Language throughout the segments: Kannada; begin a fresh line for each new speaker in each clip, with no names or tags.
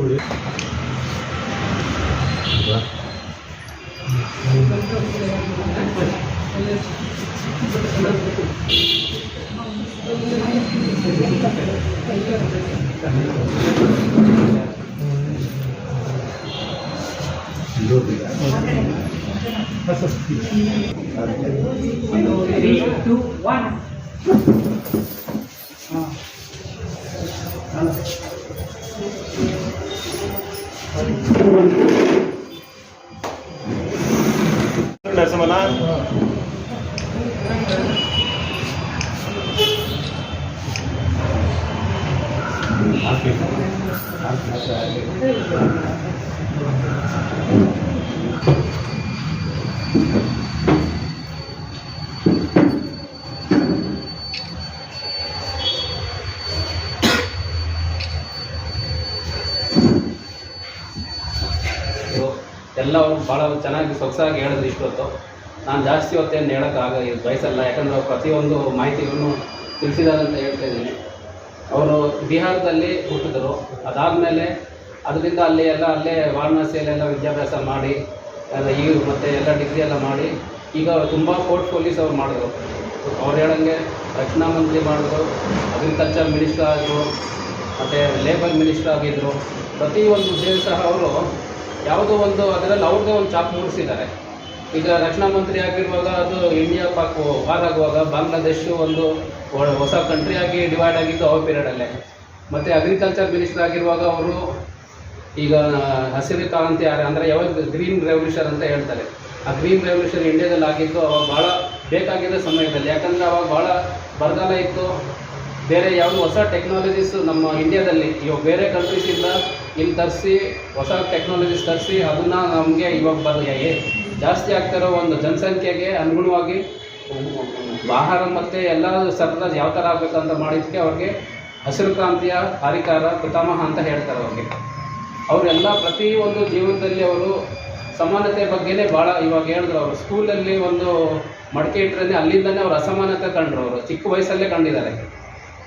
ഓട് Three,
two,
one. ಎಲ್ಲ ಅವ್ರು ಭಾಳ ಚೆನ್ನಾಗಿ ಸೊಗಸಾಗಿ ಹೇಳಿದ್ರು ಇಷ್ಟೊತ್ತು. ನಾನು ಜಾಸ್ತಿ ಹೊತ್ತೇನು ಹೇಳೋಕ್ಕಾಗ ಬಯಸಲ್ಲ. ಯಾಕಂದರೆ ಅವ್ರು ಪ್ರತಿಯೊಂದು ಮಾಹಿತಿಗಳನ್ನು ತಿಳಿಸಿದ್ದಾರೆ ಅಂತ ಹೇಳ್ತಾ ಇದ್ದೀನಿ. ಅವರು ಬಿಹಾರದಲ್ಲಿ ಹುಟ್ಟಿದ್ರು. ಅದಾದಮೇಲೆ ಅದರಿಂದ ಅಲ್ಲಿ ಎಲ್ಲ, ಅಲ್ಲೇ ವಾರಣಾಸಿಯಲ್ಲೆಲ್ಲ ವಿದ್ಯಾಭ್ಯಾಸ ಮಾಡಿ ಈಗ ಮತ್ತು ಎಲ್ಲ ಡಿಗ್ರಿ ಎಲ್ಲ ಮಾಡಿ, ಈಗ ಅವರು ತುಂಬ ಪೋರ್ಟ್ಫೋಲಿಯೋಸ್ ಅವ್ರು ಮಾಡಿದ್ರು. ಅವ್ರು ಹೇಳಂಗೆ ರಕ್ಷಣಾ ಮಂತ್ರಿ ಮಾಡಿದ್ರು ಅಗ್ರಿಕಲ್ಚರ್ ಮಿನಿಸ್ಟರ್ ಆದರು ಮತ್ತು ಲೇಬರ್ ಮಿನಿಸ್ಟರ್ ಆಗಿದ್ದರು ಪ್ರತಿಯೊಂದು ಉದ್ಯೋಗ ಸಹ ಅವರು ಯಾವುದೋ ಒಂದು ಅದರಲ್ಲಿ ಅವ್ರದ್ದೇ ಒಂದು ಚಾಪ್ ಮೂಡಿಸಿದ್ದಾರೆ. ಈಗ ರಕ್ಷಣಾ ಮಂತ್ರಿ ಆಗಿರುವಾಗ ಅದು ಇಂಡಿಯಾ ಪಾಕ್ ವಾರ್ ಆಗುವಾಗ ಬಾಂಗ್ಲಾದೇಶ ಒಂದು ಹೊಸ ಕಂಟ್ರಿ ಆಗಿ ಡಿವೈಡ್ ಆಗಿದ್ದು ಅವ್ರ ಪೀರಿಯಡಲ್ಲೇ ಮತ್ತು ಅಗ್ರಿಕಲ್ಚರ್ ಮಿನಿಸ್ಟರ್ ಆಗಿರುವಾಗ ಅವರು ಈಗ ಹಸಿರು ಕ್ರಾಂತಿ ಅಂದರೆ ಯಾವಾಗ ಗ್ರೀನ್ ರೆವಲ್ಯೂಷನ್ ಅಂತ ಹೇಳ್ತಾರೆ. ಆ ಗ್ರೀನ್ ರೆವಲ್ಯೂಷನ್ ಇಂಡಿಯಾದಲ್ಲಿ ಆಗಿತ್ತು, ಅವಾಗ ಭಾಳ ಬೇಕಾಗಿದ್ದ ಸಮಯದಲ್ಲಿ. ಯಾಕಂದರೆ ಅವಾಗ ಭಾಳ ಬರಗಾಲ ಇತ್ತು. ಬೇರೆ ಯಾವುದು ಹೊಸ ಟೆಕ್ನಾಲಜೀಸ್ ನಮ್ಮ ಇಂಡಿಯಾದಲ್ಲಿ ಇವಾಗ ಬೇರೆ ಕಂಟ್ರೀಸಿಂದ ಇಲ್ಲಿ ತರಿಸಿ, ಹೊಸ ಟೆಕ್ನಾಲಜೀಸ್ ತರಿಸಿ, ಅದನ್ನು ನಮಗೆ ಇವಾಗ ಬರ ಜಾಸ್ತಿ ಆಗ್ತಿರೋ ಒಂದು ಜನಸಂಖ್ಯೆಗೆ ಅನುಗುಣವಾಗಿ ಆಹಾರ ಮತ್ತು ಎಲ್ಲ ಸರಬರಾಜು ಯಾವ ಥರ ಅಂತ ಮಾಡಿದ್ದಕ್ಕೆ ಅವ್ರಿಗೆ ಹಸಿರು ಕ್ರಾಂತಿಯ ಹರಿಕಾರ, ಪಿತಾಮಹ ಅಂತ ಹೇಳ್ತಾರೆ ಅವ್ರಿಗೆ. ಅವರೆಲ್ಲ ಪ್ರತಿಯೊಂದು ಜೀವನದಲ್ಲಿ ಅವರು ಸಮಾನತೆ ಬಗ್ಗೆನೇ ಭಾಳ ಇವಾಗ ಹೇಳಿದ್ರು ಅವರು. ಸ್ಕೂಲಲ್ಲಿ ಒಂದು ಮಡಿಕೆ ಇಟ್ಟರೆ ಅಲ್ಲಿಂದನೇ ಅವರು ಅಸಮಾನತೆ ಕಂಡ್ರು ಅವರು. ಚಿಕ್ಕ ವಯಸ್ಸಲ್ಲೇ ಕಂಡಿದ್ದಾರೆ.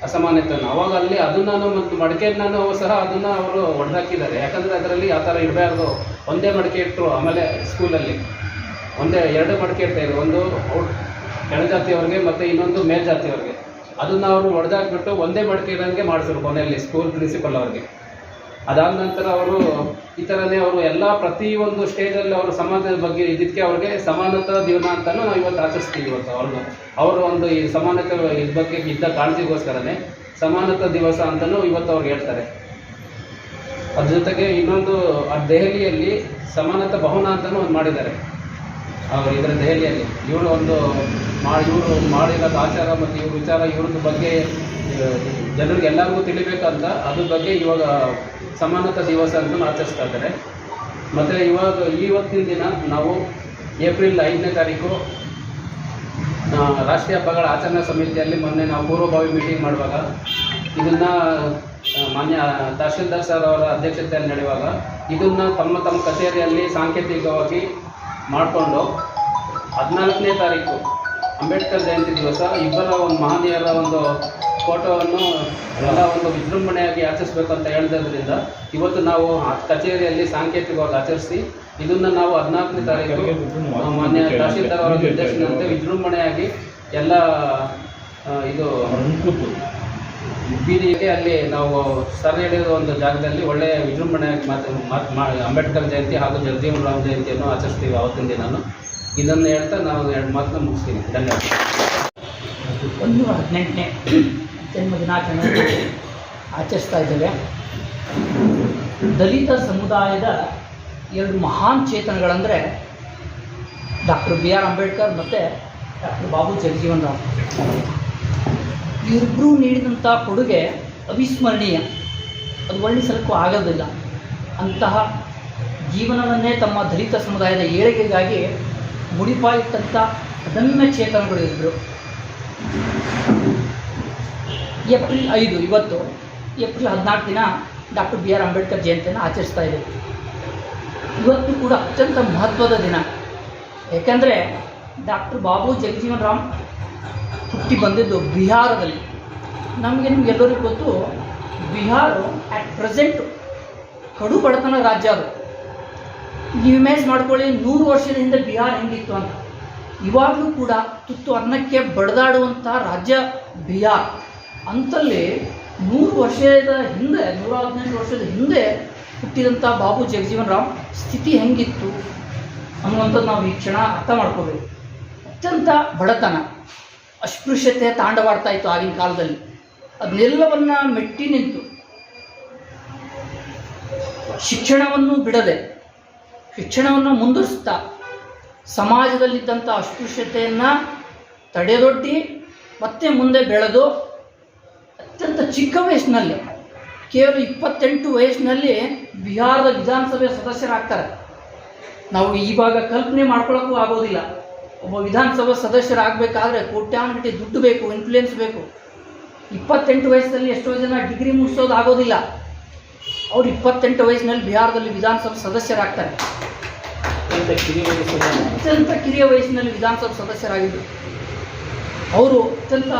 ಅಸಮಾನತೆಯನ್ನು. ಅವಾಗ ಅಲ್ಲಿ ಅದನ್ನು ಮತ್ತು ಮಡಿಕೆಯನ್ನು ಸಹ ಅದನ್ನು ಅವರು ಹೊಡೆದಾಕಿದ್ದಾರೆ ಯಾಕಂದರೆ ಅದರಲ್ಲಿ ಆ ಥರ ಇಡಬಾರ್ದು ಒಂದೇ ಮಡಿಕೆ ಇಟ್ಟರು ಆಮೇಲೆ ಸ್ಕೂಲಲ್ಲಿ. ಒಂದೇ ಎರಡು ಮಡಿಕೆ ಇದೆ ಒಂದು ಕೆಳಜಾತಿಯವ್ರಿಗೆ ಮತ್ತು ಇನ್ನೊಂದು ಮೇಲ್ಜಾತಿಯವ್ರಿಗೆ ಅದನ್ನು ಅವರು ಹೊಡೆದಾಕ್ಬಿಟ್ಟು ಒಂದೇ ಮಡಕೆ ಇರೋಂಗೆ ಮಾಡಿಸಿದ್ರು ಕೊನೆಯಲ್ಲಿ ಸ್ಕೂಲ್ ಪ್ರಿನ್ಸಿಪಲ್ ಅವ್ರಿಗೆ. ಅದಾದ ನಂತರ ಅವರು ಈ ಥರನೇ ಅವರು ಎಲ್ಲ ಪ್ರತಿಯೊಂದು ಸ್ಟೇಜಲ್ಲಿ ಅವರು ಸಮಾಜದ ಬಗ್ಗೆ ಇದಕ್ಕೆ ಅವ್ರಿಗೆ ಸಮಾನತಾ ದಿನ ಅಂತಲೂ ನಾವು ಇವತ್ತು ಆಚರಿಸ್ತೀವಿ ಇವತ್ತು ಅವ್ರನ್ನ. ಅವರು ಒಂದು ಈ ಸಮಾನತೆ ಇದ್ರ ಬಗ್ಗೆ ಇದ್ದ ಕಾಳಜಿಗೋಸ್ಕರನೇ ಸಮಾನತಾ ದಿವಸ ಅಂತಲೂ ಇವತ್ತು ಅವ್ರು ಹೇಳ್ತಾರೆ. ಅದ್ರ ಜೊತೆಗೆ ಇನ್ನೊಂದು, ಆ ದೆಹಲಿಯಲ್ಲಿ ಸಮಾನತಾ ಭವನ ಅಂತಲೂ ಒಂದು ಮಾಡಿದ್ದಾರೆ. ಇದರ ದೆಹಲಿಯಲ್ಲಿ ಇವರು ಒಂದು ಮಾಡಿ ಇವರು ಮಾಡಿರೋದು ಆಚಾರ ಮತ್ತು ಇವ್ರ ವಿಚಾರ ಇವ್ರದ್ದು ಬಗ್ಗೆ ಜನರಿಗೆ ಎಲ್ಲರಿಗೂ ತಿಳಿಬೇಕಂತ ಅದ್ರ ಬಗ್ಗೆ ಇವಾಗ ಸಮಾನತಾ ದಿವಸ ಅಂತ ಆಚರಿಸ್ತಾ ಇದ್ದಾರೆ. ಮತ್ತು ಇವಾಗ ಇವತ್ತಿನ ದಿನ ನಾವು ಏಪ್ರಿಲ್ ಐದನೇ ತಾರೀಕು ರಾಷ್ಟ್ರೀಯ ಹಬ್ಬಗಳ ಆಚರಣಾ ಸಮಿತಿಯಲ್ಲಿ ಮೊನ್ನೆ ನಾವು ಪೂರ್ವಭಾವಿ ಮೀಟಿಂಗ್ ಮಾಡುವಾಗ, ಇದನ್ನು ಮಾನ್ಯ ತಹಶೀಲ್ದಾರ್ ಸರ್ ಅವರ ಅಧ್ಯಕ್ಷತೆಯಲ್ಲಿ ನಡೆಯುವಾಗ, ಇದನ್ನು ತಮ್ಮ ತಮ್ಮ ಕಚೇರಿಯಲ್ಲಿ ಸಾಂಕೇತಿಕವಾಗಿ ಮಾಡಿಕೊಂಡು ಹದಿನಾಲ್ಕನೇ ತಾರೀಕು ಅಂಬೇಡ್ಕರ್ ಜಯಂತಿ ದಿವಸ ಇಬ್ಬರ ಒಂದು ಮಹನೀಯರ ಒಂದು ಫೋಟೋವನ್ನು ಎಲ್ಲ ಒಂದು ವಿಜೃಂಭಣೆಯಾಗಿ ಆಚರಿಸ್ಬೇಕು ಅಂತ ಹೇಳಿದ್ರಿಂದ ಇವತ್ತು ನಾವು ಕಚೇರಿಯಲ್ಲಿ ಸಾಂಕೇತಿಕವಾಗಿ ಆಚರಿಸಿ ಇದನ್ನು ನಾವು ಹದಿನಾಲ್ಕನೇ ತಾರೀಕು ಮಾನ್ಯ ತಹಶೀಲ್ದಾರ್ ಅವರ ನಿರ್ದೇಶನದಂತೆ ವಿಜೃಂಭಣೆಯಾಗಿ ಎಲ್ಲ ಇದು ಬೀದಿಗೆ ಅಲ್ಲಿ ನಾವು ಸರ್ ಹೇಳಿರೋ ಒಂದು ಜಾಗದಲ್ಲಿ ಒಳ್ಳೆಯ ವಿಜೃಂಭಣೆ ಮಾತು ಅಂಬೇಡ್ಕರ್ ಜಯಂತಿ ಹಾಗೂ ಜಗಜೀವನ್ ರಾಮ್ ಜಯಂತಿಯನ್ನು ಆಚರಿಸ್ತೀವಿ ಅವತ್ತಿನ ದಿನಾನು. ಇದನ್ನು ಹೇಳ್ತಾ ನಾವು ಎರಡು ಮಾತನ್ನ ಮುಗಿಸ್ತೀನಿ. ಧನ್ಯವಾದ.
ಒಂದು ಹದಿನೆಂಟನೇ ಜನ್ಮ ದಿನಾಚರಣೆ ಆಚರಿಸ್ತಾ ಇದ್ದೇವೆ. ದಲಿತ ಸಮುದಾಯದ ಎರಡು ಮಹಾನ್ ಚೇತನಗಳಂದರೆ ಡಾಕ್ಟರ್ ಬಿ ಆರ್ ಅಂಬೇಡ್ಕರ್ ಮತ್ತು ಡಾಕ್ಟರ್ ಬಾಬು ಜಗಜೀವನ್ ರಾಮ್ ಇವರಿಬ್ಬರು ನೀಡಿದಂಥ ಕೊಡುಗೆ ಅವಿಸ್ಮರಣೀಯ. ಅದು ವರ್ಣಿಸಲಿಕ್ಕೂ ಆಗೋದಿಲ್ಲ. ಅಂತಹ ಜೀವನವನ್ನೇ ತಮ್ಮ ದಲಿತ ಸಮುದಾಯದ ಏಳಿಗೆಗಾಗಿ ಮುಡಿಪಾಯಿಟ್ಟಂಥ ಅದಮ್ಯ ಚೇತನಗಳು ಇದ್ದರು ಏಪ್ರಿಲ್ ಐದು, ಇವತ್ತು ಏಪ್ರಿಲ್ ಹದಿನಾಲ್ಕು ದಿನ ಡಾಕ್ಟರ್ ಬಿ ಆರ್ ಅಂಬೇಡ್ಕರ್ ಜಯಂತಿಯನ್ನು ಆಚರಿಸ್ತಾ ಇದ್ದೀವಿ. ಇವತ್ತು ಕೂಡ ಅತ್ಯಂತ ಮಹತ್ವದ ದಿನ. ಏಕೆಂದರೆ ಡಾಕ್ಟರ್ ಬಾಬು ಜಗಜೀವನ್ ರಾಮ್ ಹುಟ್ಟಿ ಬಂದಿದ್ದು ಬಿಹಾರದಲ್ಲಿ. ನಮಗೆ ನಿಮ್ಗೆಲ್ಲರಿಗೂ ಗೊತ್ತು, ಬಿಹಾರ ಆ್ಯಟ್ ಪ್ರೆಸೆಂಟ್ ಕಡು ಬಡತನ ರಾಜ್ಯ ಅದು. ನೀವು ಇಮೇಜ್ ಮಾಡ್ಕೊಳ್ಳಿ, ನೂರು ವರ್ಷದ ಹಿಂದೆ ಬಿಹಾರ ಹೆಂಗಿತ್ತು ಅಂತ. ಇವಾಗಲೂ ಕೂಡ ತುತ್ತು ಅನ್ನಕ್ಕೆ ಬಡದಾಡುವಂಥ ರಾಜ್ಯ ಬಿಹಾರ್. ಅಂತಲ್ಲಿ ನೂರು ವರ್ಷದ ಹಿಂದೆ, ನೂರ ಹದಿನೆಂಟು ವರ್ಷದ ಹಿಂದೆ ಹುಟ್ಟಿದಂಥ ಬಾಬು ಜಗಜೀವನ್ ರಾಮ್ ಸ್ಥಿತಿ ಹೆಂಗಿತ್ತು ಅನ್ನುವಂಥದ್ದು ನಾವು ಈ ಕ್ಷಣ ಅರ್ಥ ಮಾಡ್ಕೋಬೇಕು. ಅತ್ಯಂತ ಬಡತನ. ಅಸ್ಪೃಶ್ಯತೆ ತಾಂಡವಾಡ್ತಾ ಇತ್ತು ಆಗಿನ ಕಾಲದಲ್ಲಿ. ಅದನ್ನೆಲ್ಲವನ್ನ ಮೆಟ್ಟಿ ನಿಂತು. ಶಿಕ್ಷಣವನ್ನು ಬಿಡದೆ, ಶಿಕ್ಷಣವನ್ನು ಮುಂದುವರಿಸ್ತಾ, ಸಮಾಜದಲ್ಲಿದ್ದಂಥ ಅಸ್ಪೃಶ್ಯತೆಯನ್ನು ತಡೆದೊಡ್ಡಿ, ಮತ್ತೆ ಮುಂದೆ ಬೆಳೆದು, ಅತ್ಯಂತ ಚಿಕ್ಕ ವಯಸ್ಸಿನಲ್ಲಿ, ಕೇವಲ ಇಪ್ಪತ್ತೆಂಟು ವಯಸ್ಸಿನಲ್ಲಿ ಬಿಹಾರದ ವಿಧಾನಸಭೆ ಸದಸ್ಯರಾಗ್ತಾರೆ. ನಾವು ಈ ಭಾಗ ಕಲ್ಪನೆ ಮಾಡ್ಕೊಳ್ಳೋಕ್ಕೂ ಆಗೋದಿಲ್ಲ. ಒಬ್ಬ ವಿಧಾನಸಭಾ ಸದಸ್ಯರಾಗಬೇಕಾದ್ರೆ ಕೋಟ್ಯಾನುಗಟ್ಟಿ ದುಡ್ಡು ಬೇಕು ಇನ್ಫ್ಲುಯೆನ್ಸ್ ಬೇಕು. ಇಪ್ಪತ್ತೆಂಟು ವಯಸ್ಸಲ್ಲಿ ಎಷ್ಟೋ ಜನ ಡಿಗ್ರಿ ಮುಗಿಸೋದು ಆಗೋದಿಲ್ಲ ಅವ್ರು ಇಪ್ಪತ್ತೆಂಟು ವಯಸ್ಸಿನಲ್ಲಿ ಬಿಹಾರದಲ್ಲಿ ವಿಧಾನಸಭಾ ಸದಸ್ಯರಾಗ್ತಾರೆ. ಅತ್ಯಂತ ಕಿರಿಯ ವಯಸ್ಸಿನಲ್ಲಿ ವಿಧಾನಸಭಾ ಸದಸ್ಯರಾಗಿದ್ದರು ಅವರು ಅತ್ಯಂತ